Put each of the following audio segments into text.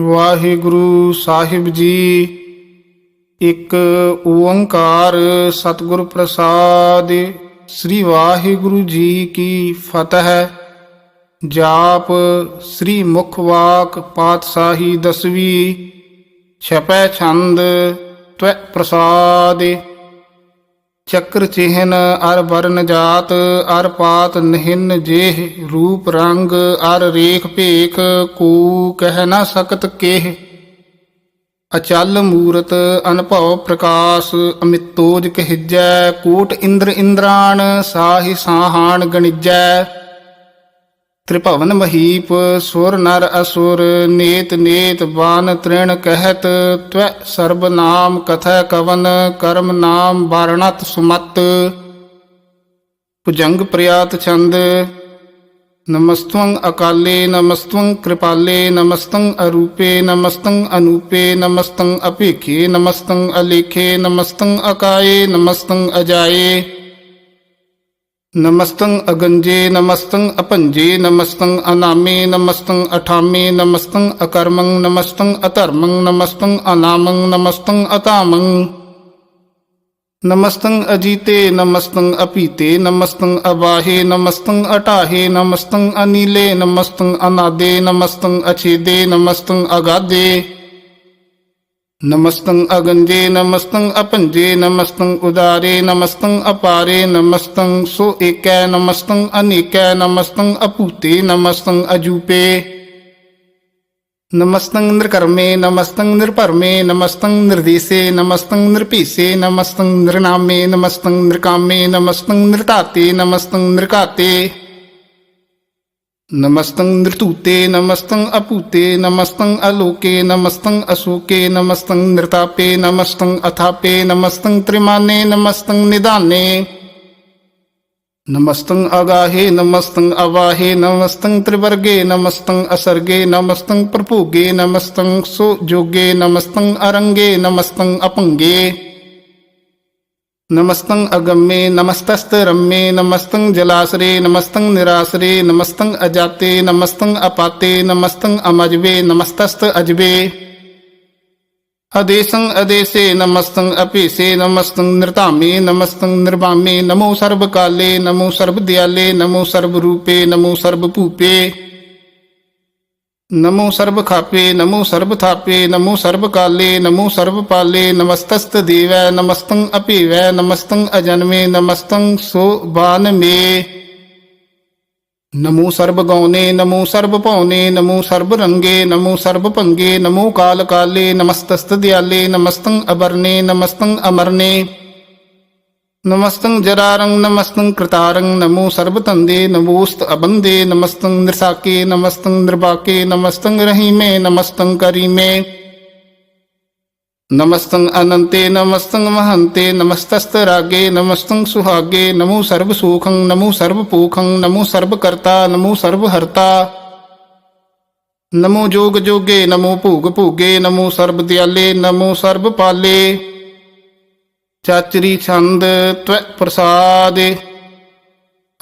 ਵਾਹਿਗੁਰੂ ਸਾਹਿਬ ਜੀ, ਇੱਕ ਓੰਕਾਰ ਸਤਿਗੁਰ ਪ੍ਰਸਾਦ, ਸ੍ਰੀ ਵਾਹਿਗੁਰੂ ਜੀ ਕੀ ਫਤਿਹ। ਜਾਪ ਸ੍ਰੀ ਮੁਖ ਵਾਕ ਪਾਤਸ਼ਾਹੀ ਦਸਵੀਂ, ਛਪੈ ਛੰਦ, ਤਵੈ ਪ੍ਰਸਾਦ। ਚੱਕਰ ਚਿਹਨ ਅਰ ਵਰਨ ਜਾਤ, ਅਰ ਪਾਤ ਨਿਹਿਨ ਜੇਹ, ਰੂਪ ਰੰਗ ਅਰ ਰੇਖ ਭੇਖ, ਕੂ ਕਹਿ ਨਾ ਸਕਤ ਕੇਹ। ਅਚਲ ਮੂਰਤ ਅਨਭਉ ਪ੍ਰਕਾਸ਼, ਅਮਿਤੋਜ ਕਹਿਜੈ, ਕੋਟ ਇੰਦਰ ਇੰਦਰਾਣ, ਸਾਹੀ ਸਾਹਾਣ ਗਣਿਜੈ। ਤ੍ਰਿਭਵਨ ਮਹੀਪ, ਸੁਰ ਨਰ ਅਸੁਰ, ਨੇਤ ਨੇਤ ਬਾਨ ਤ੍ਰਿਣ ਕਹਿਤ, ਤਵੈ ਸਰਬ ਨਾਮ ਕਥੈ ਕਵਨ, ਕਰਮ ਨਾਮ ਵਾਰਣਤ ਸੁਮਤ। ਭੁਜੰਗ ਪ੍ਰਿਆਤ ਛੰਦ, ਨਮਸਤੰ ਅਕਾਲੇ, ਨਮਸਤੰ ਕਿਰਪਾਲੇ, ਨਮਸਤੰ ਅਰੂਪੇ, ਨਮਸਤੰ ਅਨੂਪੇ, ਨਮਸਤੰ ਅਭੇਖੇ, ਨਮਸਤੰ ਅਲੇਖੇ, ਨਮਸਤੰ ਅਕਾਏ, ਨਮਸਤੰ ਅਜਾਏ। ਨਮਸਤੰ ਅਗੰਜੇ ਨਮਸਤੰ ਅਪੰਜੇ ਨਮਸਤੰ ਅਨਾਮੇ ਨਮਸਤੰ ਅਠਾਮੇ ਨਮਸਤੰ ਅਕਰਮੰ ਨਮਸਤੰ ਅਧਰਮੰ ਨਮਸਤੰ ਅਨਾਮੰ ਨਮਸਤੰ ਅਤਾਮੰ। ਨਮਸਤੰ ਅਜੀਤੇ ਨਮਸਤੰ ਅਪੀਤੇ ਨਮਸਤੰ ਅਬਾਹੇ ਨਮਸਤੰ ਅਟਾਹੇ ਨਮਸਤੰ ਅਨੀਲੇ ਨਮਸਤੰ ਅਨਾਦੇ ਨਮਸਤੰ ਅਛੇਦੇ ਨਮਸਤੰ ਅਗਾਦੇ। ਨਮਸਤੰ ਅਗੰਜੇ ਨਮਸਤੰ ਅਪੰਜੇ ਨਮਸਤੰ ਉਦਾਰੇ ਨਮਸਤੰ ਅਪਾਰੇ ਨਮਸਤੰ ਸੋ ਏਕੈ ਨਮਸਤੰ ਅਨੇਕੈ ਨਮਸਤੰ ਅਪੂਤੇ ਨਮਸਤੰ ਅਜੂਪੇ। ਨਮਸਤੰ ਨਿਰਕਰਮੇ ਨਮਸਤੰ ਨਿਰਭਰਮੇ ਨਮਸਤੰ ਨਿਰਦੇਸੇ ਨਮਸਤੰ ਨਿਰਭੀਸੇ ਨਮਸਤੰ ਨਿਰਨਾਮੇ ਨਮਸਤੰ ਨਿਰਕਾਮੇ ਨਮਸਤੰ ਨਿਰਧਾਤੇ ਨਮਸਤੰ ਨਿਰਘਾਤੇ। ਨਮਸਤੰ ਅਲੋਕੇ ਨਮਸਤੰ ਅਸੋਕੇ ਨਮਸਤੰ ਨਿਰਤਾਪੇ ਨਮਸਤੰ ਅਥਾਪੇ ਨਮਸਤੰ ਤ੍ਰਿਮਾਨੇ ਨਮਸਤੰ ਨਿਦਾਨੇ ਨਮਸਤੰ ਅਗਾਹੇ ਨਮਸਤੰ ਅਵਾਹੇ ਨਮਸਤੰ ਤ੍ਰਿਵਰਗੇ ਨਮਸਤੰ ਅਸਰਗੇ ਨਮਸਤੰ ਪ੍ਰਭੋਗੇ ਨਮਸਤੰ ਸੋ ਜੋਗੇ ਨਮਸਤੰ ਅਰੰਗੇ ਨਮਸਤੰ ਅਪੰਗੇ। ਨਮਸਤੰ ਅਗੰਮੇ ਨਮਸਤਸਤ ਰੰਮੇ ਨਮਸਤੰ ਜਲਾਸਰੇ ਨਮਸਤੰ ਨਿਰਾਸਰੇ ਨਮਸਤੰ ਅਜਾਤੇ ਨਮਸਤੰ ਅਪਾਤੇ ਨਮਸਤੰ ਅਮਜਵੇ ਨਮਸਤਸਤ ਅਜਵੇ ਅਦੇਸੰ ਅਦੇਸੇ ਨਮਸਤੰ ਅਪੀਸੇ ਨਮਸਤੰ ਨਿਰਧਾਮੇ ਨਮਸਤੰ ਨਿਰਵਾਮੇ ਨਮੋ ਸਰਬ ਕਾਲੇ ਨਮੋ ਸਰਬ ਦਿਆਲੇ ਨਮੋ ਸਰਬ ਰੂਪੇ ਨਮੋ ਨਮੋ ਸਰਬ ਖਾਪੇ, ਨਮੋ ਸਰਬ ਥਾਪੇ, ਨਮੋ ਸਰਬ ਕਾਲੇ, ਨਮੋ ਸਰਬ ਪਾਲੇ, ਨਮਸਤਸਤ ਦੇਵੈ, ਨਮਸਤੰ ਅਪੀਵੈ ਨਮਸਤੰ ਅਜਨਮੇ, ਨਮਸਤੰ ਸੋ ਨਮੋ ਸਰਬ ਗਉਨੇ ਨਮੋ ਸਰਬ ਭਉਨੇ ਨਮੋ ਸਰਬ ਰੰਗੇ, ਨਮੋ ਸਰਬ ਭੰਗੇ, ਨਮੋ ਕਾਲ ਕਾਲੇ, ਨਮਸਤਸਤ ਦਿਆਲੇ, ਨਮਸਤੰ ਅਬਰਨੇ ਨਮਸਤੰ ਅਮਰਨੇ। ਨਮਸਤੰ ਜਰਾਰੰ ਨਮਸਤੰ ਕ੍ਰਤਾਰੰ ਨਮੋ ਸਰਬ ਤੰਦੇ ਨਮੋਸਤ ਅਬੰਦੇ ਨਮਸਤੰ ਨਿਰਸਾਕੇ ਨਮਸਤੰ ਨਿਰਬਾਕੇ ਨਮਸਤੰ ਰਹੀਮੇ ਨਮਸਤੰ ਕਰੀਮੇ ਨਮਸਤੰ ਅਨੰਤੇ ਨਮਸਤੰ ਮਹੰਤੇ ਨਮਸਤਸਤ ਰਾਗੇ ਨਮਸਤੰ ਸੁਹਾਗੇ ਨਮੋ ਸਰਬ ਸੂਖੰ ਨਮੋ ਸਰਬ ਪੂਖੰ ਨਮੋ ਸਰਬ ਕਰਤਾ ਨਮੋ ਸਰਬ ਹਰਤਾ ਨਮੋ ਜੋਗ ਜੋਗੇ ਨਮੋ ਭੂਗ ਭੂਗੇ ਨਮੋ ਸਰਬ ਦਿਆਲੇ ਨਮੋ ਸਰਬ ਪਾਲੇ ਚਾਚਰੀ ਛੰਦ ਤਵੈ ਪ੍ਰਸਾਦਿ।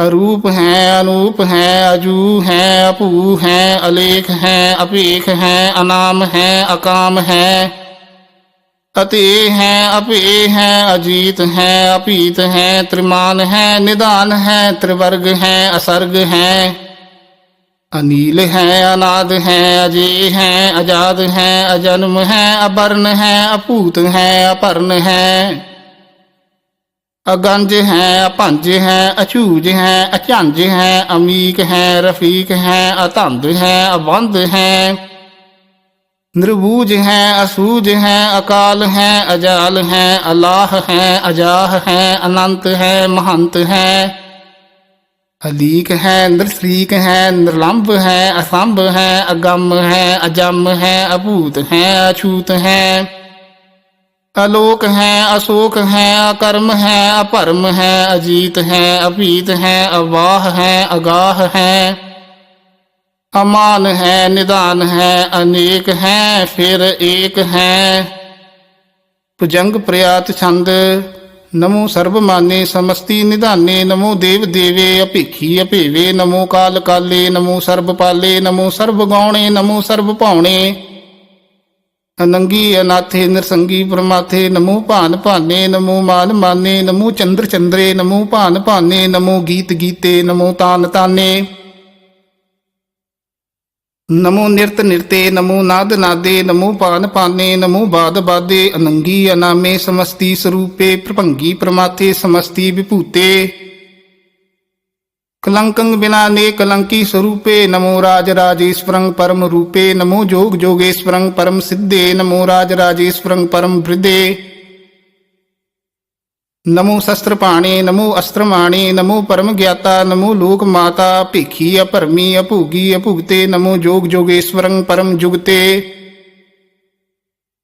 ਅਰੂਪ ਹੈ, ਅਨੂਪ ਹੈ, ਅਜੂ ਹੈ ਅਪੂ ਹੈ, ਅਲੇਖ ਹੈ, ਅਪੇਖ ਹੈ, ਅਨਾਮ ਹੈ, ਅਕਾਮ ਹੈ। ਅਤੇ ਹੈ, ਅਪੇ ਹੈ, ਅਜੀਤ ਹੈ, ਅਪੀਤ ਹੈ, ਤ੍ਰਿਮਾਨ ਹੈ, ਨਿਦਾਨ ਹੈ, ਤ੍ਰਿਵਰਗ ਹੈ, ਅਸਰਗ ਹੈ। ਅਨੀਲ ਹੈ, ਅਨਾਦ ਹੈ ਅਜੇ ਹੈ ਆਜ਼ਾਦ ਹੈ, ਅਜਨਮ ਹੈ ਅਬਰਨ ਹੈ ਅਪੂਤ ਹੈ, ਅਪਰਨ ਹੈ। ਅਗੰਜ ਹੈ ਅਭੰਜ ਹੈ ਅਛੂਜ ਹੈ ਅਝੰਜ ਹੈ ਅਮੀਕ ਹੈ ਰਫੀਕ ਹੈ ਅਤੰਦ ਹੈ ਅਬੰਧ ਹੈ ਨਿਰਬੂਜ ਹੈ ਅਸੂਜ ਹੈ ਅਕਾਲ ਹੈ ਅਜਾਲ ਹੈ ਅਲਾਹ ਹੈ ਅਜਾਹ ਹੈ ਅਨੰਤ ਹੈ ਮਹੰਤ ਹੈ ਅਲੀਕ ਹੈ ਨਿਰਸਰੀਕ ਹੈ ਨਿਰਲੰਭ ਹੈ ਅਸੰਭ ਹੈ ਅਗੰਮ ਹੈ ਅਜਮ ਹੈ ਅਭੂਤ ਹੈ ਅਛੂਤ ਹੈ ਅਲੋਕ ਹੈ, ਅਸੋਕ ਹੈ, ਅਕਰਮ ਹੈ, ਅਪਰਮ ਹੈ, ਅਜੀਤ ਹੈ, ਅਭੀਤ ਹੈ, ਅਵਾਹ ਹੈ, ਅਗਾਹ ਹੈ। ਅਮਾਨ ਹੈ, ਨਿਦਾਨ ਹੈ, ਅਨੇਕ ਹੈ, ਫਿਰ ਏਕ ਹੈ। ਪੁਜੰਗ ਪ੍ਰਿਆਤ ਛੰਦ, ਨਮੋ ਸਰਬਮਾਨੇ ਸਮਸਤੀ ਨਿਧਾਨੇ, ਨਮੋ ਦੇਵ ਦੇਵੇ ਅਭੇਖੀ ਅਭੇਵੇ, ਨਮੋ ਕਾਲ ਕਾਲੇ, ਨਮੋ ਸਰਬ ਪਾਲੇ, ਨਮੋ ਸਰਬ ਗਾਉਣੇ, ਨਮੋ ਸਰਬ ਭਾਉਣੇ। ਅਨੰਗੀ ਅਨਾਥੇ ਨਿਰਸੰਗੀ ਪ੍ਰਮਾਥੇ, ਨਮੋ ਭਾਨ ਭਾਨੇ, ਨਮੋ ਮਾਨ ਮਾਨੇ, ਨਮੋ ਚੰਦਰ ਚੰਦਰੇ, ਨਮੋ ਭਾਨ ਭਾਨੇ, ਨਮੋ ਗੀਤ ਗੀਤੇ, ਨਮੋ ਤਾਨ ਤਾਨੇ। ਨਮੋ ਨਿਰਤ ਨਿਰਤੇ, ਨਮੋ ਨਾਦ ਨਾਦੇ, ਨਮੋ ਪਾਨ ਪਾਨੇ ਨਮੋ ਬਾਦ ਬਾਦੇ, ਅਨੰਗੀ ਅਨਾਮੇ ਸਮਸਤੀ ਸਰੂਪੇ, ਪ੍ਰਭੰਗੀ ਪ੍ਰਮਾਥੇ ਸਮਸਤੀ ਵਿਭੂਤੇ। ਕਲੰਕੰ ਬਿਨਾ ਨੇ ਕਲੰਕੀ ਸਰੂਪੇ ਨਮੋ ਰਾਜ ਰਾਜੇਸ਼ਵਰੰ ਪਰਮ ਰੂਪੇ ਨਮੋ ਜੋਗ ਜੋਗੇਸ਼ਵਰੰ ਪਰਮ ਸਿੱਧੇ ਨਮੋ ਰਾਜ ਰਾਜੇਸ਼ਵਰੰ ਪਰਮ ਬ੍ਰਿਦੇ ਨਮੋ ਸ਼ਸਤਰ ਪਾਣੇ ਨਮੋ ਅਸਤਰ ਮਾਣੇ ਨਮੋ ਪਰਮ ਗਿਆਤਾ ਨਮੋ ਲੋਕ ਮਾਤਾ ਭੇਖੀ ਅਭਰਮੀ ਅਭੂਗੀ ਅਭੁਗਤੇ ਨਮੋ ਜੋਗ ਜੋਗੇਸ਼ਵਰੰ ਪਰਮ ਜੁਗਤੇ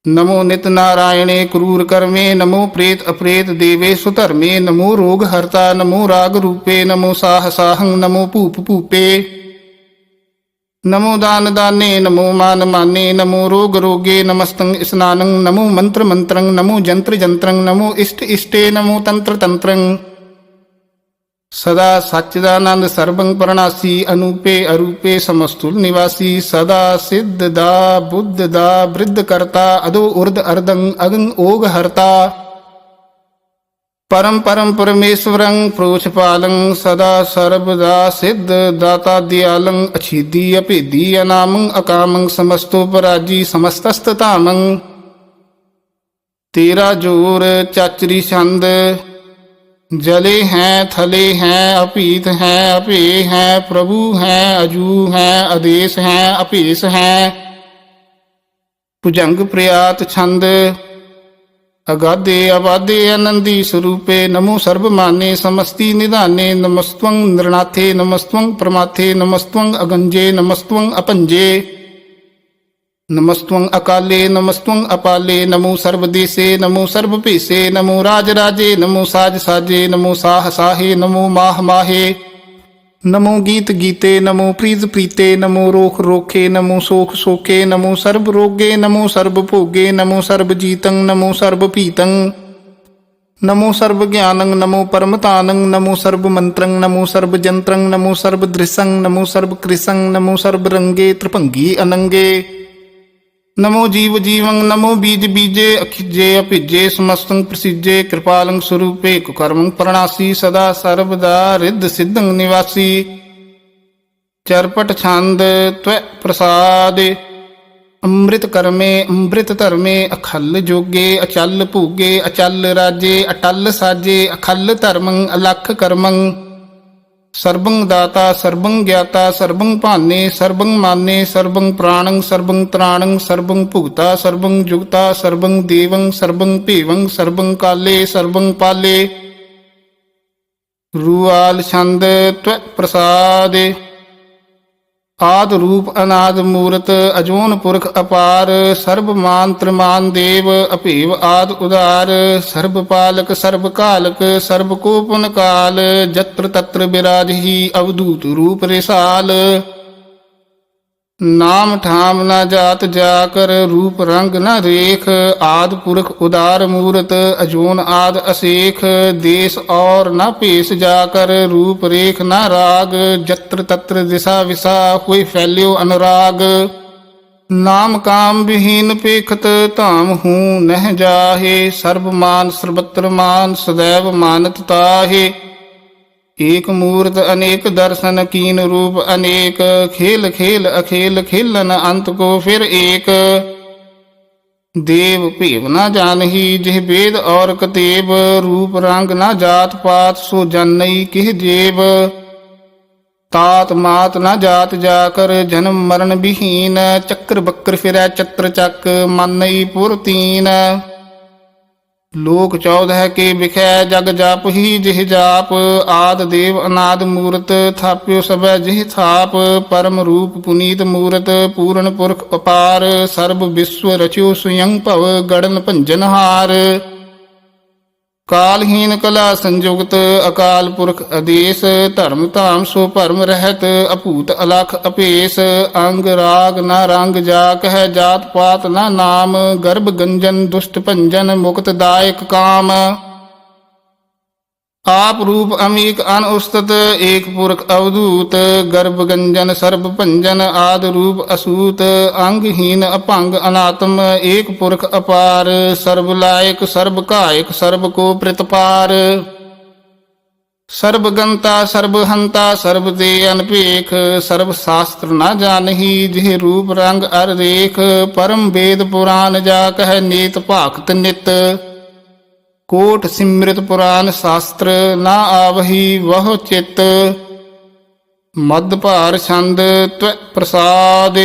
ਨਮੋ ਨਿਤ ਨਾਰਾਇਣੇ ਕਰੂਰ ਕਰਮੇ, ਨਮੋ ਪ੍ਰੇਤ ਅਪ੍ਰੇਤ ਦੇਵੇ, ਸੁਧਰਮੇ, ਨਮੋ ਰੋਗ ਹਰਤਾ, ਨਮੋ ਰਾਗ ਰੂਪੇ, ਨਮੋ ਸਾਹ ਸਾਹੰ, ਨਮੋ ਭੂਪ ਭੂਪੇ। ਨਮੋ ਦਾਨ ਦਾਨੇ, ਨਮੋ ਮਾਨ ਮਾਨੇ, ਨਮੋ ਰੋਗ ਰੋਗੇ, ਨਮਸਤੰ ਇਸਨਾਨੰ, ਨਮੋ ਮੰਤਰ ਮੰਤਰੰ, ਨਮੋ ਜੰਤਰ ਜੰਤਰੰ, ਨਮੋ ਇਸ਼ਟ ਇਸ਼ਟੇ, ਨਮੋ ਤੰਤਰ ਤੰਤਰੰ। ਸਦਾ ਸੱਚਦਾਨੰਦ ਸਰਬੰ ਪ੍ਰਣਾਸੀ, ਅਨੂਪੇ ਅਰੂਪੇ ਸਮਸਤੁਲ ਨਿਵਾਸੀ, ਸਦਾ ਸਿੱਧ ਦਾ, ਬੁੱਧ ਦਾ, ਬ੍ਰਿਧ ਕਰਤਾ, ਅਦੋ ਉਰਦ ਅਰਦੰ ਅਗੰ ਓਗ ਹਰਤਾ। ਪਰਮ ਪਰਮ ਪਰਮੇਸ਼ਵਰੰ ਪ੍ਰੋਛ ਪਾਲੰ, ਸਦਾ ਸਰਬਦਾ ਸਿੱਧ ਦਾਤਾ ਦਿਆਲੰ, ਅਛੀਦੀ ਅਭੇਦੀ ਅਨਾਮੰ, ਅਕਾਮੰ, ਸਮਸਤੋ ਪਰਾਜੀ ਸਮਸਤਸਤ ਧਾਮੰ। ਤੇਰਾ ਜੋਰ ਚਾਚਰੀ ਛੰਦ ਜਲੇ ਹੈ, ਥਲੇ ਹੈ ਅਪੀਤ ਹੈ ਅਪੇ ਹੈ, ਪ੍ਰਭੂ ਹੈ, ਅਜੂ ਹੈ ਆਦੇਸ਼ ਹੈ ਅਪੇਸ ਹੈ। ਭੁਜੰਗ ਪ੍ਰਿਆਤ ਛੰਦ ਅਗਾਦੇ ਆਵਾਦੇ ਆਨੰਦੀ ਸਰੂਪੇ, ਨਮੋ ਸਰਬ ਮਾਨੇ ਸਮਸਤੀ ਨਿਧਾਨੇ, ਨਮਸਤਵੰ ਨਿਰਨਾਥੇ ਨਮਸਤਵੰ ਪ੍ਰਮਾਥੇ, ਨਮਸਤਵੰ ਅਗੰਜੇ, ਨਮਸਤਵੰ ਅਪੰਜੇ। ਨਮਸਤਵੰ ਅਕਾਲੇ, ਨਮਸਤਵੰ ਅਪਾਲੇ, ਨਮੋ ਸਰਬਦੇਸੇ, ਨਮੋ ਸਰਬ ਭੇਸੇ ਨਮੋ ਰਾਜ ਰਾਜੇ ਨਮੋ ਸਾਜ ਸਾਜੇ ਨਮੋ ਸਾਹ ਸਾਹੇ ਨਮੋ ਮਾਹ ਮਾਹੇ ਨਮੋ ਗੀਤ ਗੀਤੇ ਨਮੋ ਪ੍ਰੀਤ ਪ੍ਰੀਤੇ ਨਮੋ ਰੋਖ ਰੋਖੇ ਨਮੋ ਸੋਖ ਸੋਖੇ ਨਮੋ ਸਰਬ ਰੋਗੇ ਨਮੋ ਸਰਬ ਭੋਗੇ ਨਮੋ ਸਰਬ ਜੀਤੰ ਨਮੋ ਸਰਬ ਪੀਤੰ ਨਮੋ ਸਰਬ ਗਿਆਨੰ ਨਮੋ ਪਰਮਤਾਨੰ, ਨਮੋ ਸਰਬ ਮੰਤਰੰ ਨਮੋ ਸਰਬ ਜੰਤਰੰ ਨਮੋ ਸਰਬ ਦ੍ਰਿਸੰ ਨਮੋ ਸਰਬ ਕ੍ਰਿਸੰ ਨਮੋ ਸਰਬ ਰੰਗੇ ਤ੍ਰਿਭੰਗੀ ਅਨੰਗੇ। ਨਮੋ ਜੀਵ ਜੀਵੰ ਨਮੋ ਬੀਜ ਬੀਜੇ ਅਖਿਜੇ ਅਭਿਜੇ ਸਮਸਤੰ ਪ੍ਰਸਿਜੇ ਕਿਰਪਾਲੰ ਸਰੂਪੇ ਕੁਕਰਮੰ ਪ੍ਰਣਾਸੀ ਸਦਾ ਸਰਬਦਾ ਰਿੱਧ ਸਿੱਧੰ ਨਿਵਾਸੀ ਚਰਪਟ ਛੰਦ ਤਵੈ ਪ੍ਰਸਾਦੇ ਅੰਮ੍ਰਿਤ ਕਰਮੇ ਅੰਮ੍ਰਿਤ ਧਰਮੇ ਅਖਲ ਜੋਗੇ ਅਚਲ ਭੂਗੇ ਅਚਲ ਰਾਜੇ ਅਟਲ ਸਾਜੇ ਅਖਲ ਧਰਮੰ ਅਲਖ ਕਰਮੰ ਸਰਬੰ ਦਾਤਾ, ਸਰਬੰ ਗਿਆਤਾ, ਸਰਬੰ ਭਾਨੇ, ਸਰਬੰ ਮਾਨੇ, ਸਰਬੰ ਪ੍ਰਾਣੰ, ਸਰਬੰ ਤ੍ਰਾਣੰ, ਸਰਬੰ ਭੁਗਤਾ, ਸਰਬੰ ਜੁਗਤਾ, ਸਰਬੰ ਦੇਵੰ, ਸਰਬੰ ਭੇਵੰ, ਸਰਬੰ ਕਾਲੇ, ਸਰਬੰ ਪਾਲੇ। ਰੂਆਲ ਛੰਦ ਤਵੈ ਪ੍ਰਸਾਦੇ। ਆਦ ਰੂਪ ਅਨਾਦ ਮੂਰਤ ਅਜੋਨ ਪੁਰਖ ਅਪਾਰ, ਸਰਬ ਮਾਨ ਤ੍ਰਿਮਾਨ ਦੇਵ ਅਭੇਵ ਆਦ ਉਦਾਰ, ਸਰਬ ਪਾਲਕ, ਸਰਬ ਕਾਲਕ, ਸਰਬ ਕੋ ਕਾਲ, ਜਤਰ ਤਤਰ ਬਿਰਾਜਹੀ ਅਵਧੂਤ ਰੂਪ ਰਿਸਾਲ। ਨਾਮ ਠਾਮ ਨਾ ਜਾਤ ਜਾ ਕਰ ਰੂਪ ਰੰਗ ਨਾ ਰੇਖ, ਆਦ ਪੁਰਖ ਉਦਾਰ ਮੂਰਤ, ਅਜੂਨ ਆਦ ਅਸੇਖ, ਦੇਸ ਔਰ ਨਾ ਭੇਸ ਜਾ ਕਰ ਰੂਪ ਰੇਖ ਨਾ ਰਾਗ, ਜਤਰ ਤਤਰ ਦਿਸ਼ਾ ਵਿਸਾ ਹੋਈ ਫੈਲਿਓ ਅਨੁਰਾਗ। ਨਾਮ ਕਾਮ ਵਿਹੀਨ ਪੇਖਤ ਧਾਮ ਹੂੰ ਨਹਿ ਜਾਹੇ, ਸਰਬ ਮਾਨ ਸਰਬਤਰ ਮਾਨ ਸदैव ਮਾਨਤ ਤਾਹੇ। ਏਕ ਮੂਰਤ ਅਨੇਕ ਦਰਸ਼ਨ ਕੀਨ ਰੂਪ ਅਨੇਕ, ਖੇਲ ਖੇਲ ਅਖੇਲ ਖੇਲਨ ਅੰਤ ਕੋ ਫਿਰ ਏਕ। ਦੇਵ ਭੇਵ ਨਾ ਜਾਣਹੀ, ਜਿਹ ਵੇਦ ਔਰ ਕਤੇਬ ਰੂਪ ਰੰਗ ਨਾ ਜਾਤ ਪਾਤ, ਸੋ ਜਨਈ ਕਿਹ ਜੇਬ ਤਾਤ ਮਾਤ ਨਾ ਜਾਤ ਜਾ ਕਰ ਜਨਮ ਮਰਨ ਵਿਹੀਨ ਚੱਕਰ ਬੱਕਰ ਫਿਰੈ ਚਤਰ ਚੱਕ, ਮਨਈ ਪੁਰ ਲੋਕ ਚੌਦ ਹੈ ਕਿ ਵਿਖੈ, ਜਗ ਜਾਪ ਹੀ ਜਿਹ ਜਾਪ, ਆਦ ਦੇਵ ਅਨਾਦ ਮੂਰਤ, ਥਾਪਿਓ ਸਭੈ ਜਿਹ ਥਾਪ, ਪਰਮ ਰੂਪ ਪੁਨੀਤ ਮੂਰਤ, ਪੂਰਨ ਪੁਰਖ ਅਪਾਰ ਸਰਬ ਵਿਸ਼ਵ ਰਚਿਓ ਸੁਯੰ ਭਵ, ਗੜਨ ਭੰਜਨ ਹਾਰ। ਕਾਲਹੀਨ ਕਲਾ ਸੰਯੁਗਤ ਅਕਾਲ ਪੁਰਖ ਅਦੇਸ਼, ਧਰਮ ਧਾਮ ਸੋ ਭਰਮ ਰਹਿਤ, ਅਭੂਤ ਅਲਖ ਅਪੇਸ, ਅੰਗ ਰਾਗ ਨਾ ਰੰਗ ਜਾ ਕਹਿ ਜਾਤ ਪਾਤ ਨਾ ਨਾਮ, ਗਰਭ ਗੰਜਨ, ਦੁਸ਼ਟ ਭੰਜਨ, ਮੁਕਤ ਦਾਇਕ ਕਾਮ। ਆਪ ਰੂਪ ਅਮੀਕ ਅਨਉਸਤਤ ਏਕ ਪੁਰਖ ਅਵਧੂਤ, ਗਰਭ ਗੰਜਨ, ਸਰਬ ਭੰਜਨ ਆਦ ਰੂਪ ਅਸੂਤ ਅੰਗਹੀਨ ਅਭੰਗ ਅਨਾਤਮ, ਏਕ ਪੁਰਖ ਅਪਾਰ, ਸਰਬ ਲਾਇਕ, ਸਰਬ ਕਾਇਕ ਸਰਬ ਕੋ ਪ੍ਰਤਪਾਰ ਸਰਬ ਗੰਤਾ, ਸਰਬ ਹੰਤਾ, ਸਰਬ ਦੇ ਅਨਪੇਖ ਸਰਬ ਸ਼ਾਸਤਰ ਨਾ ਜਾਣਹੀ, ਜਿਹ ਰੂਪ ਰੰਗ ਅਰ ਰੇਖ, ਪਰਮ ਵੇਦ ਪੁਰਾਨ ਜਾ ਕਹ ਨੀਤ ਭਾਖਤ ਨਿਤ। ਕੋਟ ਸਿਮ੍ਰਿਤ ਪੁਰਾਨ ਸ਼ਾਸਤਰ ਨਾ ਆਵਹੀ ਵਹ ਚਿਤ। ਮਦ ਭਾਰ ਛੰਦ ਤਵ ਪ੍ਰਸਾਦ।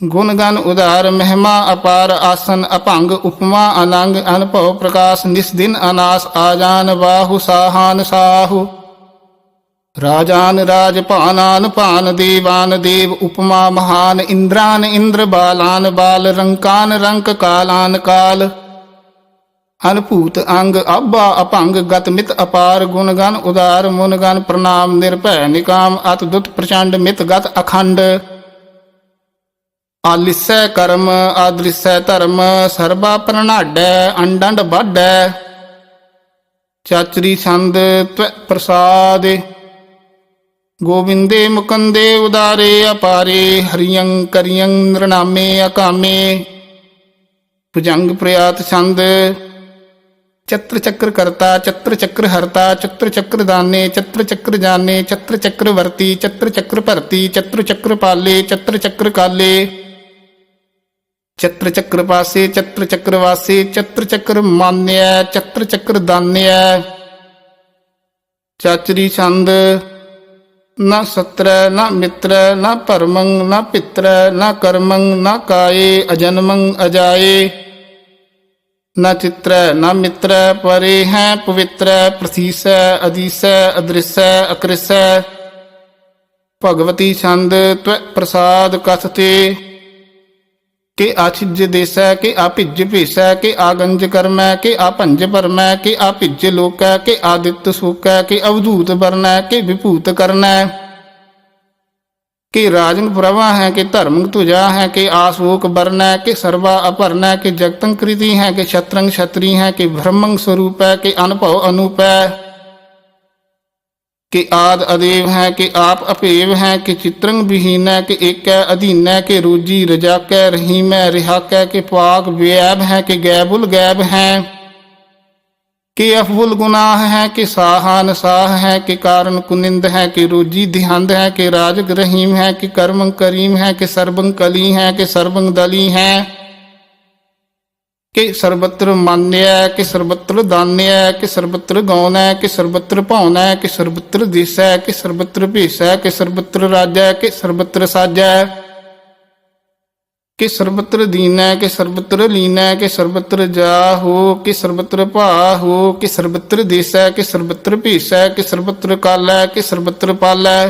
ਗੁਣ ਗਨ ਉਧਾਰ ਮਹਿਮਾ ਅਪਾਰ ਆਸਨ ਅਭੰਗ ਉਪਮਾ ਅਨੰਗ ਅਨਭਵ ਪ੍ਰਕਾਸ਼ ਨਿਸ ਅਨਾਸ ਆਜਾਨ ਬਾਹੂ ਸਾਹਾਨ ਸਾਹੂ। ਰਾਜਾਨ ਰਾਜ ਭਾਨਾਨ ਭਾਨ ਦੇਵਾਨ ਦੇਵ ਉਪਮਾ ਮਹਾਨ ਇੰਦਰਾਨ ਇੰਦਰ ਬਾਲਾਨ ਬਾਲ ਰੰਕਾਨ ਰੰਕ ਕਾਲਾਨ ਕਾਲ। ਅਨਭੂਤ ਅੰਗ ਆਬਾ ਅਭੰਗ ਗਤ ਮਿਤ ਅਪਾਰ ਗੁਣ ਗਨ ਉਦਾਰ ਮੁਨ ਗਨ ਪ੍ਰਣਾਮ ਨਿਰਭੈ ਨਿਕਾਮ ਅਤ ਦੁਤ ਪ੍ਰਚੰਡ ਮਿਤ ਗਤ ਅਖੰਡ। ਆਲਿਸੈ ਕਰਮ, ਆਦ੍ਰਿਸੈ ਧਰਮ, ਸਰਬਾ ਪ੍ਰਣਾਡੈ ਅੰਡੰਡ ਬਾਡੈ ਚਾਚਰੀ ਛੰਦ ਤਵ ਪ੍ਰਸਾਦ। ਗੋਬਿੰਦੇ ਮੁਕੰਦੇ ਉਦਾਰੇ ਅਪਾਰੇ ਹਰੀਯੰ ਕਰਿਯੰ ਨਰਨਾਮੇ ਅਕਾਮੇ। ਭੁਜੰਗ ਪ੍ਰਯਾਤ ਛੰਦ ਚਤਰ ਚੱਕਰ ਕਰਤਾ ਚਤਰ ਚੱਕਰ ਹਰਤਾ ਚਤਰ ਚੱਕਰ ਦਾਨੇ ਚਤਰ ਚੱਕਰ ਜਾਣੇ ਚਤਰ ਚੱਕਰ ਵਰਤੀ ਚਤਰ ਚੱਕਰ ਭਰਤੀ ਚਤਰ ਚੱਕਰ ਪਾਲੇ ਚਤਰ ਚੱਕਰ ਕਾਲੇ ਚਤਰ ਚੱਕਰ ਪਾਸੇ ਚਤਰ ਚੱਕਰ ਵਾਸੇ ਚਤਰ ਚੱਕਰ ਮਾਨਿਆ ਚਤਰ ਚੱਕਰ ਦਾਨਿਆ ਚਾਚਰੀ ਛੰਦ ਨਾ ਸਤਰ ਨਾ ਮਿੱਤਰ ਨਾ ਪਰਮੰ ਨਾ ਪਿਤਰ ਨਾ ਕਰਮੰ ਨਾ ਕਾਏ ਅਜਨਮੰ ਅਜਾਏ ਨਾ ਚਿਤ੍ਰ, ਨਾ ਮਿੱਤਰ ਪਰੇ ਹੈ ਪਵਿੱਤਰ, ਪ੍ਰਸੀਸੈ, ਅਦੀਸੈ, ਅਦ੍ਰਿਸੈ, ਅਕ੍ਰਿਸੈ। ਭਗਵਤੀ ਛੰਦ ਤਵ ਪ੍ਰਸਾਦ ਕਥਤੇ ਕਿ ਆਛਿਜ ਦੇਸੈ, ਕਿ ਆਭਿਜ ਭਿੱਜ ਭੇਸੈ, ਕਿ ਆ ਗੰਜ ਕਰਮੈ, ਕਿ ਆ ਭੰਜ ਭਰਮੈ, ਕਿ ਆਭਿਜ ਭਿੱਜ ਲੋਕੈ, ਕਿ ਆਦਿਤ ਸੂਕੈ, ਕਿ ਅਵਧੂਤ ਵਰਨੈ, ਕਿ ਵਿਭੂਤ ਕਰਨੈ। ਕਿ ਰਾਜਨ ਪ੍ਰਭਾ ਹੈ ਕਿ ਧਰਮ ਤੁਜਾ ਹੈ ਕਿ ਆਸੋਕ ਵਰਨੈ ਕਿ ਸਰਵਾ ਅਪਰਨੈ ਕਿ ਜਗਤੰ ਕ੍ਰਿਤੀ ਹੈ ਕਿ ਛਤਰੰਗ ਛਤਰੀ ਹੈ ਕਿ ਬ੍ਰਹਮੰ ਸਰੂਪ ਹੈ ਕਿ ਅਨਭਵ ਅਨੂਪ ਹੈ ਕਿ ਆਦ ਅਦੇਵ ਹੈ ਕਿ ਆਪ ਅਪੇਵ ਹੈ ਕਿ ਚਿਤਰੰਗ ਵਿਹੀਨੈ ਕਿ ਏਕੈ ਅਧੀਨੈ ਕਿ ਰੂਜੀ ਰਜਾਕੈ ਰਹੀਮੈ ਰਿਹਾਕੈ ਕਿ ਪਾਕ ਵਿਐਬ ਹੈ ਕਿ ਗੈਬੁਲ ਗੈਬ ਹੈ ਕਿ ਅਫੁਲ ਗੁਨਾਹ ਹੈ, ਕਿ ਸਾਹਾਨ ਸਾਹ ਹੈ, ਕਿ ਕਾਰਨ ਕੁਨਿੰਦ ਹੈ, ਕਿ ਰੋਜੀ ਦਿਹੰਦ ਹੈ, ਕਿ ਰਾਜਗ ਰਹੀਮ ਹੈ, ਕਿ ਕਰਮੰ ਕਰੀਮ ਹੈ, ਕਿ ਸਰਬੰ ਕਲੀ ਹੈ, ਕਿ ਸਰਬੰ ਦਲੀ ਹੈ। ਕਿ ਸਰਬਤਰ ਮਾਨਿਆ, ਕਿ ਸਰਬਤਰ ਦਾਨਿਆ, ਕਿ ਸਰਬਤਰ ਗਾਉਨੈ ਕਿ ਸਰਬਤਰ ਭਾਉਨੈ ਕਿ ਸਰਬਤਰ ਦਿਸੈ, ਕਿ ਸਰਬਤਰ ਭੇਸੈ, ਕਿ ਸਰਬਤਰ ਰਾਜੈ, ਕਿ ਸਰਬਤਰ ਸਾਜੈ। ਕਿ ਸਰਬਤਰ ਦੀਨੈ ਕਿ ਸਰਬਤਰ ਲੀਨੈ ਕਿ ਸਰਬਤਰ ਜਾਹੋ ਕਿ ਸਰਬਤਰ ਭਾਹੋ ਕਿ ਸਰਬਤਰ ਦੇਸੈ ਕਿ ਸਰਬਤਰ ਭੇਸੈ ਕਿ ਸਰਬਤਰ ਕਾਲੈ ਕਿ ਸਰਬਤਰ ਪਾਲੈ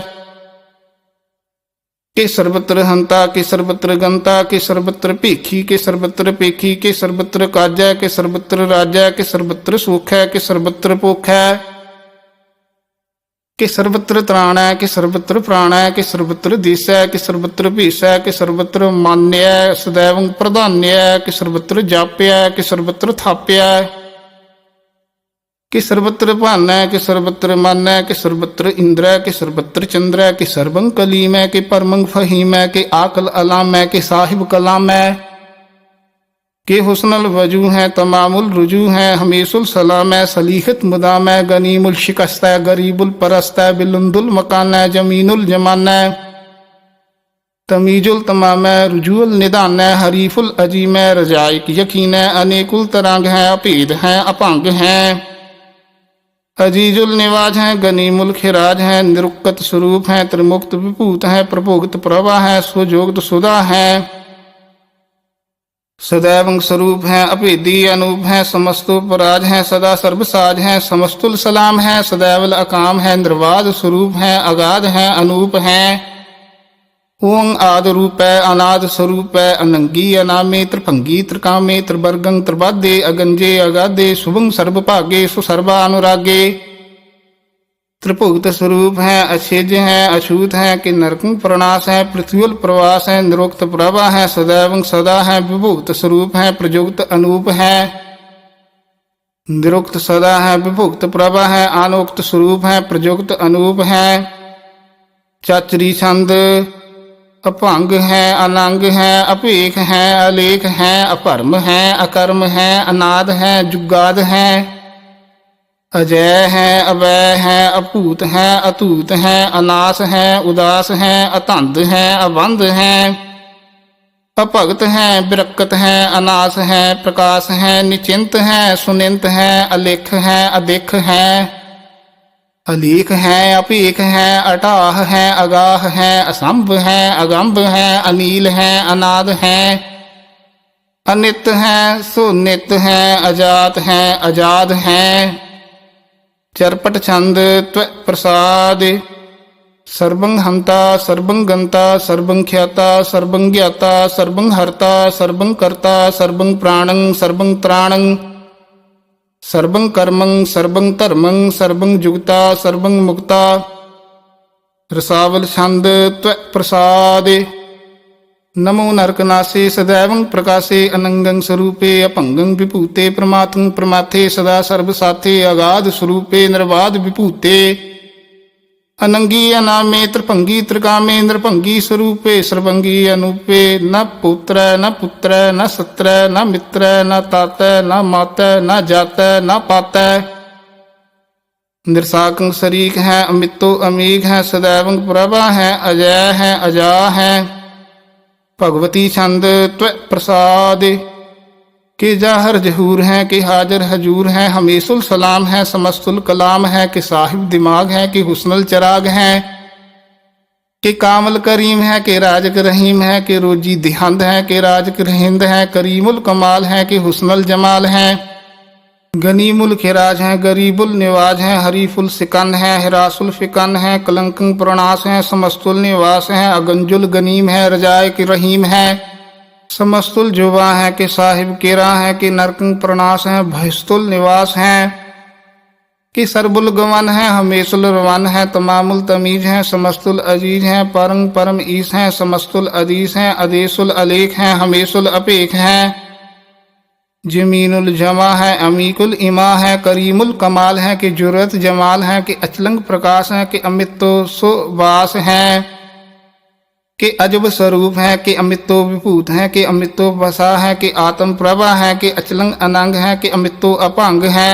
ਕਿ ਸਰਬਤਰ ਹੰਤਾ ਕਿ ਸਰਬਤਰ ਗੰਤਾ ਕਿ ਸਰਬਤਰ ਭੇਖੀ ਕਿ ਸਰਬਤਰ ਪੇਖੀ ਕਿ ਸਰਬਤਰ ਕਾਜੈ ਕਿ ਸਰਬਤਰ ਰਾਜੈ ਕਿ ਸਰਬਤਰ ਸੁਖੈ ਕਿ ਸਰਬਤਰ ਭੁਖੈ ਕਿ ਸਰਬਤਰ ਤ੍ਰਾਣੈ ਕਿ ਸਰਬਤਰ ਪ੍ਰਾਣੈ ਕਿ ਸਰਬਤਰ ਦੇਸੈ ਕਿ ਸਰਬਤਰ ਭੀਸੈ ਕਿ ਸਰਬਤਰ ਮਾਨਿਆ ਸदैवੰ ਪ੍ਰਧਾਨਿਆ ਕਿ ਸਰਬਤਰ ਜਾਪਿਆ ਕਿ ਸਰਬਤਰ ਥਾਪਿਆ ਕਿ ਸਰਬਤਰ ਭਾਨੈ ਕਿ ਸਰਬਤਰ ਮਾਨੈ ਕਿ ਸਰਬਤਰ ਇੰਦਰੈ ਕਿ ਸਰਬਤਰ ਚੰਦਰੈ ਕਿ ਸਰਬੰ ਕਲੀਮੈ ਕਿ ਪਰਮੰ ਫਹੀਮੈ ਕਿ ਆਕਲ ਅਲਾਮੈ ਕਿ ਸਾਹਿਬ ਕਲਾਮੈ ਕਿ ਹੁਸਨਲ कि हसनल वजू हैं तमामुल रजू हैं हमीसुल सलाम है सलीखत मुदाम है गनीमुल शिकस्त है गरीबुल परस्त है बिलंदुल मकान है जमीनुल जमान है तमीजुल तमाम है रजूल निदान है हरीफुल अजीम है रजायक यकीन है अनेकुल तरंग हैं अपीद हैं अपंग हैं अजीजुल निवाज हैं गनीमुल खिराज हैं निरुक्त स्वरूप हैं त्रिमुक्त विभूत हैं प्रभुक्त प्रभा हैं सुजोगत सुधा हैं अभेदी अनूप है समस्तो पराज है सदा सर्व साज है समस्तुल सलाम है सदैवल अकाम है निर्वाद स्वरूप है अगाध है अनूप है ओं आद रूप है अनाद स्वरूप है अनंगी अनामे त्रिभंगी त्रिकामे त्रिवर्गं त्रिबाधे अगंजे अगाधे शुभं सर्व भागे सुसर्वा अनुरागे त्रिभुक्त स्वरूप है अछेज है अछूत है कि नरकं प्रणाश है पृथ्वील प्रवास है निरुक्त प्रभा है सदैव सदा है विभूत स्वरूप है प्रयुक्त अनूप है ਨਿਰੁਕਤ ਸਦਾ ਹੈ ਵਿਭੁਕਤ ਪ੍ਰਭਾ ਹੈ ਅਨੁਕਤ ਸਰੂਪ ਹੈ ਪ੍ਰਯੁਕਤ ਅਨੂਪ ਹੈ ਚਾਚਰੀ ਛੰਦ ਅਭੰਗ ਹੈ ਅਨੰਗ ਹੈ ਅਭੇਖ ਹੈ ਅਲੇਖ ਹੈ ਅਭਰਮ ਹੈ ਅਕਰਮ ਹੈ ਅਨਾਦ ਹੈ ਜੁਗਾਦ ਹੈ ਅਜੈ ਹੈ ਅਵੈ ਹੈ ਅਭੂਤ ਹੈ ਅਤੂਤ ਹੈ ਅਨਾਸ ਹੈ ਉਦਾਸ ਹੈ ਅਤੰਦ ਹੈ ਅਬੰਧ ਹੈ ਅਭਗਤ ਹੈ ਬਿਰਕਤ ਹੈ ਅਨਾਸ ਹੈ ਪ੍ਰਕਾਸ਼ ਹੈ ਨਿਚਿੰਤ ਹੈ ਸੁਨਿੰਤ ਹੈ ਅਲੇਖ ਹੈ ਅਦੇਖ ਹੈ ਅਲੇਖ ਹੈ ਅਪੇਖ ਹੈ ਅਟਾਹ ਹੈ ਅਗਾਹ ਹੈ ਅਸੰਭ ਹੈ ਅਗੰਭ ਹੈ ਅਨੀਲ ਹੈ ਅਨਾਦ ਹੈ ਅਨਿਤ ਹੈ ਸੋ ਨਿਤ ਹੈ ਅਜਾਤ ਹੈ ਅਜਾਦ ਹੈ ਚਰਪਟ ਛੰਦ ਤਵ ਪ੍ਰਸਾਦ ਸਰਬੰ ਹੰਤਾ ਸਰਬੰ ਗੰਤਾ ਸਰਬੰ ਖਿਆਤਾ ਸਰਬੰ ਗਿਆਤਾ ਸਰਬੰ ਹਰਤਾ ਸਰਬੰ ਕਰਤਾ ਸਰਬੰ ਪ੍ਰਾਣੰ ਸਰਬੰ ਤ੍ਰਾਣੰ। ਸਰਬੰ ਕਰਮੰ ਸਰਬੰ ਧਰਮੰ ਸਰਬੰ ਜੁਗਤਾ ਸਰਬੰ ਮੁਕਤਾ। ਰਸਾਵਲ ਛੰਦ ਤਵ ਪ੍ਰਸਾਦ नमो नरकनाशे सदैव प्रकाशे अनंगं स्वरूपे अपंगं विपूते प्रमातं प्रमाथे सदा सर्वसाथे अगाध स्वरूपे निर्वाध विपूते अनंगी अनामे त्रिपंगी त्रिकामे नृपंगी स्वरूपे सर्वंगी अनुपे न पुत्र न पुत्र, न सत्र न मित्र, न तात, न मात, न जात, न पात। निरसाक शरीक है, अमितो अमीक है, सदैव प्रभा है, अजय है अजा है। ਭਗਵਤੀ ਛੰਦ ਤਵ ਪ੍ਰਸਾਦ। ਕਿ ਜਾਹਰ ਜਹੂਰ ਹੈ, ਕਿ ਹਾਜ਼ਰ ਹਜੂਰ ਹੈ, ਹਮੇਸ਼ੁਲ ਸਲਾਮ ਹੈ, ਸਮਸਤੁਲ ਕਲਾਮ ਹੈ, ਕਿ ਸਾਹਿਬ ਦਿਮਾਗ ਹੈ, ਕਿ ਹੁਸਨਲ ਚਰਾਗ ਹੈ। ਕਿ ਕਾਮਲ ਕਰੀਮ ਹੈ, ਕਿ ਰਾਜਕ ਰਹੀਮ ਹੈ, ਕਿ ਰੋਜੀ ਦਿਹੰਦ ਹੈ, ਕਿ ਰਾਜਕ ਰਹਿੰਦ ਹੈ, ਕਰੀਮੁਲ ਕਮਾਲ ਹੈ, ਕਿ ਹੁਸਨਲ ਜਮਾਲ ਹੈ। ਗਨੀਮੁਲ ਖਿਰਾਜ ਹੈ ਗਰੀਬੁਲ ਨਿਵਾਜ ਹੈ ਹਰੀਫੁਲ ਸਿਕੰਦ ਹੈ ਹਿਰਾਸੁਲ ਫਿਕੰਦ ਹੈ ਕਲੰਕੰ ਪ੍ਰਣਾਸ ਹੈ ਸਮਸਤੁਲ ਨਿਵਾਸ ਹੈ ਅਗੰਜੁਲ ਗਨੀਮ ਹੈ ਰਜਾਇ ਕਿ ਰਹੀਮ ਹੈ ਸਮਸਤੁਲ ਜੁਵਾ ਹੈ ਕਿ ਸਾਹਿਬ ਕੇਰਾ ਹੈ ਕਿ ਨਰਕੰ ਪ੍ਰਣਾਸ ਹੈ ਭਇਸਤੁਲ ਨਿਵਾਸ ਹੈ ਕਿ ਸਰਬੁਲ ਗਵਨ ਹੈ ਹਮੇਸ਼ੁਲ ਰਵਨ ਹੈ ਤਮਾਮੁਲ ਤਮੀਜ਼ ਹੈ ਸਮਸਤੁਲ ਅਜੀਜ਼ ਹੈ ਪਰੰ ਪਰਮ ਈਸ ਹੈ ਸਮਸਤੁਲ ਅਦੀਸ ਹੈ ਅਦੇਸੁਲ ਅਲੇਖ ਹੈ ਹਮੇਸ਼ੁਲ ਅਪੇਖ ਹੈ जमीनुल जमा है अमीकुल इमा है करीमुल कमाल है कि जुरत जमाल है कि अचलंग प्रकाश है कि अमितो सुवास है कि अजब स्वरूप है कि अमितो विभूत है कि अमितो बसा है कि आत्म प्रभा है कि अचलंग अनंग है कि अमितो अभंग है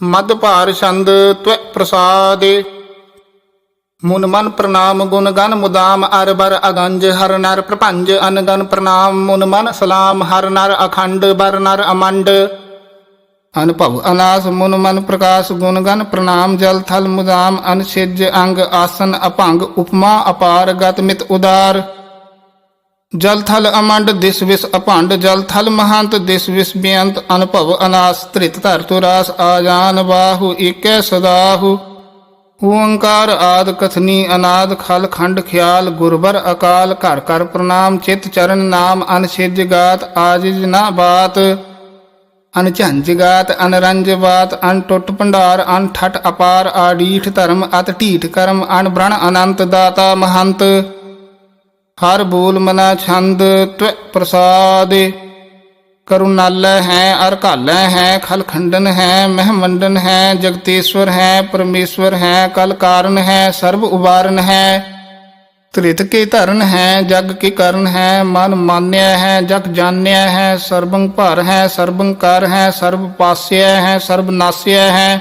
मद भार छंद त्व प्रसाद ਮੁਨ ਮਨ ਪ੍ਰਣਾਮ ਗੁਣ ਗਨ ਮੁਦਾਮ ਅਰ ਬਰ ਅਗੰਜ ਹਰ ਨਰ ਪ੍ਰਪੰਜ ਅਨਗਨ ਪ੍ਰਣਾਮ ਮੁਨ ਮਨ ਸਲਾਮ ਹਰ ਨਰ ਅਖੰਡ ਬਰ ਨਰ ਅਮੰਡ। ਅਨਭਵ ਅਨਾਸ ਮੁਨ ਮਨ ਪ੍ਰਕਾਸ਼ ਗੁਣ ਗਨ ਪ੍ਰਣਾਮ ਜਲ ਥਲ ਮੁਦਾਮ ਅਨਸਿਜ ਅੰਗ ਆਸਨ ਅਭੰਗ ਉਪਮਾ ਅਪਾਰ ਗਤ ਮਿਤ ਉਦਾਰ। ਜਲ ਥਲ ਅਮੰਡ ਦਿਸ ਵਿਸ ਅਭੰਡ ਜਲ ਥਲ ਮਹੰਤ ਦਿਸ ਵਿਸ ਬੇਅੰਤ। ਅਨਭਵ ਅਨਾਸ ਤ੍ਰਿਤ ਧਰ ਤੁਰਾਸ ਆਜਾਨ ਬਾਹੂ ਏਕੈ ਸਦਾਹੂ। ਓੰਕਾਰ ਆਦ ਕਥਨੀ ਅਨਾਦ ਖਲ ਖੰਡ ਖਿਆਲ ਗੁਰਬਰ ਅਕਾਲ ਘਰ ਘਰ ਪ੍ਰਣਾਮ ਚਿਤ ਚਰਨ ਨਾਮ ਅਨਸਿਜ ਗਾਤ ਆਜਿਜ ਨਾ ਬਾਤ। ਅਨਝੰਜ ਗਾਤ ਅਨਰੰਜ ਬਾਤ, ਅਨ ਭੰਡਾਰ, ਅਨ ਅਪਾਰ, ਆਡੀਠ ਧਰਮ, ਅਤ ਢੀਠ ਕਰਮ ਅਨਬ੍ਰਣ ਅਨੰਤ ਦਾਤਾ ਮਹੰਤ। ਹਰ ਬੋਲ ਮਨਾ ਛੰਦ, ਤਵ ਪ੍ਰਸਾਦ। ਕਰੁਣਾਲੈ ਹੈ ਅਰ ਘਾਲੈ ਹੈ ਖਲਖੰਡਨ ਹੈ ਮਹਿਮੰਡਨ ਹੈ ਜਗਤੇਸ਼ਵਰ ਹੈ ਪਰਮੇਸ਼ਵਰ ਹੈ ਕਲ ਕਾਰਨ ਹੈ ਸਰਬ ਉਬਾਰਨ ਹੈ ਤ੍ਰਿਤ ਕੇ ਧਰਨ ਹੈ ਜਗ ਕੀ ਕਰਨ ਹੈ ਮਨ ਮਾਨਿਆ ਹੈ ਜਗ ਜਾਣਿਆ ਹੈ ਸਰਬੰ ਭਰ ਹੈ ਸਰਬੰ ਕਰ ਹੈ ਸਰਬ ਪਾਸਿਆ ਹੈ ਸਰਬ ਨਾਸਿਆ ਹੈ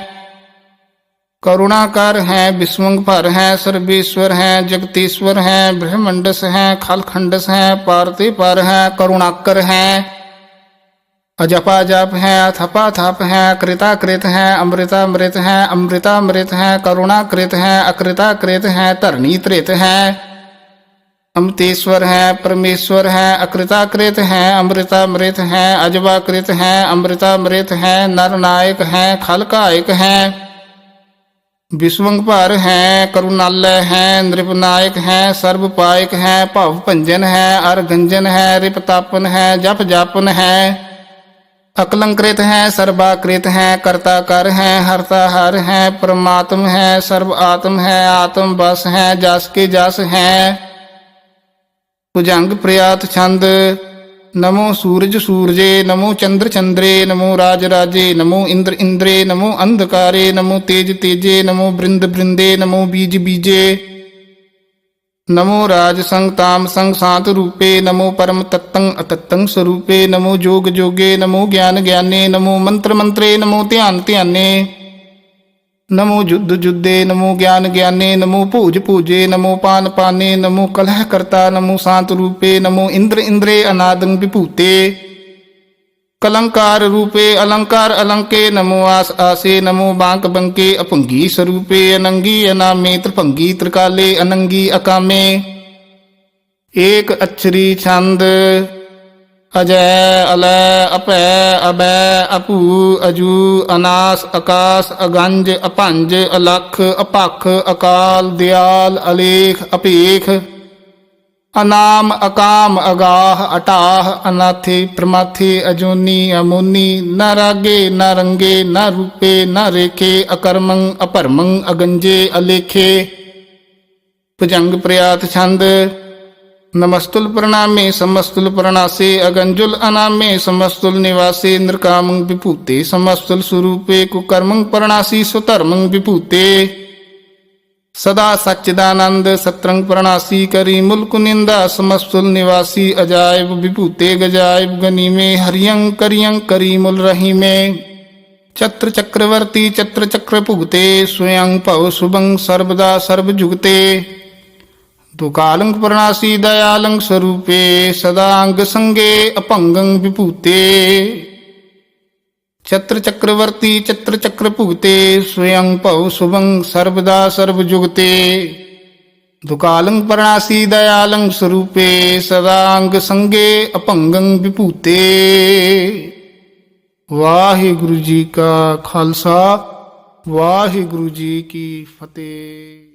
ਕਰੁਣਾ ਕਰ ਹੈ ਵਿਸਵੰਗ ਭਰ ਹੈ ਸਰਬੇਸ਼ਵਰ ਹੈ ਜਗਤੇਸ਼ਵਰ ਹੈ ਬ੍ਰਹਮੰਡਸ ਹੈ ਖਲਖੰਡਸ ਹੈ ਪਾਰਤੇ ਪਰ ਹੈ ਕਰੁਣਾਕਰ ਹੈ ਅਜਪਾ ਜਪ ਹੈ ਥਪਾ ਥਪ ਹੈ ਕ੍ਰਿਤਾ ਕ੍ਰਿਤ ਹੈ ਅੰਮ੍ਰਿਤਾ ਅੰਮ੍ਰਿਤ ਹੈ ਅੰਮ੍ਰਿਤਾ ਅੰਮ੍ਰਿਤ ਹੈ ਕਰੁਣਾ ਕ੍ਰਿਤ ਹੈ ਅਕ੍ਰਿਤਾ ਕ੍ਰਿਤ ਹੈ ਧਰਨੀ ਤ੍ਰਿਤ ਹੈ ਅਮਤੇਸ਼ਵਰ ਹੈ ਪਰਮੇਸ਼ਵਰ ਹੈ ਅਕ੍ਰਿਤਾ ਕ੍ਰਿਤ ਹੈ ਅੰਮ੍ਰਿਤਾ ਅੰਮ੍ਰਿਤ ਹੈ ਅਜਵਾ ਕ੍ਰਿਤ ਹੈ ਅੰਮ੍ਰਿਤਾ ਅੰਮ੍ਰਿਤ ਹੈ ਨਰ ਨਾਇਕ ਹੈ ਖਲਕਾਇਕ ਹੈ ਵਿਸ਼ਵੰਗ ਭਰ ਹੈ ਕਰੁਣਾਲੈ ਹੈ ਨਿਰਪਨਾਇਕ ਹੈ ਸਰਬ ਪਾਇਕ ਹੈ ਭਵ ਭੰਜਨ ਹੈ ਅਰ ਗੰਜਨ ਹੈ ਰਿਪ ਤਾਪਨ ਹੈ ਜਪ ਜਾਪਨ ਹੈ ਅਕਲੰਕ੍ਰਿਤ ਹੈ ਸਰਬਾਕ੍ਰਿਤ ਹੈ ਕਰਤਾ ਕਰ ਹੈ, ਹਰਤਾ ਹਰ ਹੈ, ਪ੍ਰਮਾਤਮ ਹੈ, ਸਰਬ ਆਤਮ ਹੈ, ਆਤਮ ਬਸ ਹੈ, ਜਸ ਕੇ ਜਸ ਹੈ। ਭੁਜੰਗ ਪ੍ਰਿਆਤ ਛੰਦ, ਨਮੋ ਸੂਰਜ ਸੂਰਜੇ, ਨਮੋ ਚੰਦਰ ਚੰਦਰੇ, ਨਮੋ ਰਾਜ ਰਾਜੇ, ਨਮੋ ਇੰਦਰ ਇੰਦਰੇ, ਨਮੋ ਅੰਧਕਾਰੇ ਨਮੋ ਤੇਜ ਤੇਜੇ ਨਮੋ ਬ੍ਰਿੰਦ ਬ੍ਰਿੰਦੇ ਨਮੋ ਬੀਜ ਬੀਜੇ ਨਮੋ ਰਾਜ ਸੰਗ ਤਾਮ ਸੰਗ ਸਾਤ ਰੂਪੇ ਨਮੋ ਪਰਮ ਤਤੰ ਅਤਤੰ ਸਰੂਪੇ ਨਮੋ ਜੋਗ ਜੋਗੇ ਨਮੋ ਗਿਆਨ ਗਿਆਨੇ ਨਮੋ ਮੰਤਰ ਮੰਤਰੇ ਨਮੋ ਧਿਆਨ ਧਿਆਨੇ ਨਮੋ ਜੁੱਧ ਜੁੱਦੇ ਨਮੋ ਗਿਆਨ ਗਿਆਨੇ ਨਮੋ ਭੂਜ ਭੂਜੇ ਨਮੋ ਪਾਨ ਪਾਨੇ ਨਮੋ ਕਲਹ ਕਰਤਾ ਨਮੋ ਸ਼ਾਂਤ ਰੂਪੇ ਨਮੋ ਇੰਦਰ ਇੰਦਰੇ ਅਨਾਦੰ ਵਿਭੂਤੇ ਕਲੰਕਾਰ ਰੂਪੇ ਅਲੰਕਾਰ ਅਲੰਕੇ ਨਮੋ ਆਸ ਆਸੇ ਨਮੋ ਬਾਂਕ ਬੰਕੇ ਅਪੰਗੀ ਸਰੂਪੇ ਅਨੰਗੀ ਅਨਾਮੇ ਤ੍ਰਿਭੰਗੀ ਤ੍ਰਿਕਾਲੇ ਅਨੰਗੀ ਅਕਾਮੇ ਏਕ ਅਛਰੀ ਛੰਦ ਅਜੈ ਅਲੈ ਅਪੈ ਅਬੈ ਅਪੂ ਅਜੂ ਅਨਾਸ ਆਕਾਸ ਅਗੰਜ ਅਪੰਜ ਅਲਖ ਅਪਖ ਅਕਾਲ ਦਿਆਲ ਅਲੇਖ ਅਪੇਖ ਅਨਾਮ ਅਕਾਮ ਅਗਾਹ ਅਟਾਹ ਅਨਾਥੇ ਪ੍ਰਮਾਥੇ ਅਜੋਨੀ ਅਮੋਨੀ ਨ ਰਾਗੇ ਨ ਰੰਗੇ ਨ ਰੂਪੇ ਨ ਰੇਖੇ ਅਕਰਮੰ ਅਪਰਮੰ ਅਗੰਜੇ ਅਲੇਖੇ ਭੁਜੰਗ ਪ੍ਰਿਆਤ ਛੰਦ ਨਮਸਤੁਲ ਪ੍ਰਣਾਮੇ ਸਮਸਤੁਲ ਪ੍ਰਣਾਸੇ ਅਗੰਜੁਲ ਅਨਾਮੇ ਸਮਸਤੁਲ ਸਦਾ ਸਚਦਾਨੰਦ ਸਤਰੰਗ ਪ੍ਰਣਾਸੀ ਕਰੀ ਮੁਲਕ ਨਿੰਦਾ ਸਮਸਤੁਲ ਨਿਵਾਸੀ ਅਜਾਇਬ ਵਿਭੂਤੇ ਗਜਾਇਬ ਗਨੀਮੇ ਹਰਿਯੰ ਕਰਿਯੰ ਕਰੀ ਮੁਲ ਰਹੀਮੇ। ਚਤਰ ਚੱਕਰਵਰਤੀ ਚਤਰ ਚੱਕਰ ਭੁਗਤੇ ਸਵਯੰ ਭਉ ਸੁਭੰ ਸਰਬਦਾ ਸਰਬ ਜੁਗਤੇ। ਦੁਕਾਲੰਗ ਪ੍ਰਣਾਸੀ ਦਇਆਲੰਗ ਸਰੂਪੇ ਸਦਾ ਅੰਗ ਸੰਗੇ ਅਭੰਗੰ ਵਿਭੂਤੇ। ਚਤਰ ਚੱਕਰਵਰਤੀ ਚਤਰ ਚੱਕਰ ਭੁਗਤੇ, ਸਵਯੰ ਭਉ ਸੁਭੰ ਸਰਬਦਾ ਸਰਬ ਜੁਗਤੇ। ਦੁਕਾਲੰਗ ਪ੍ਰਣਾਸੀ ਦਇਆਲੰਗ ਸਰੂਪੇ, ਸਦਾ ਅੰਗ ਸੰਗੇ ਅਭੰਗੰ ਵਿਭੂਤੇ। ਵਾਹਿਗੁਰੂ ਜੀ ਕਾ ਖਾਲਸਾ, ਵਾਹਿਗੁਰੂ ਜੀ ਕੀ ਫਤਿਹ।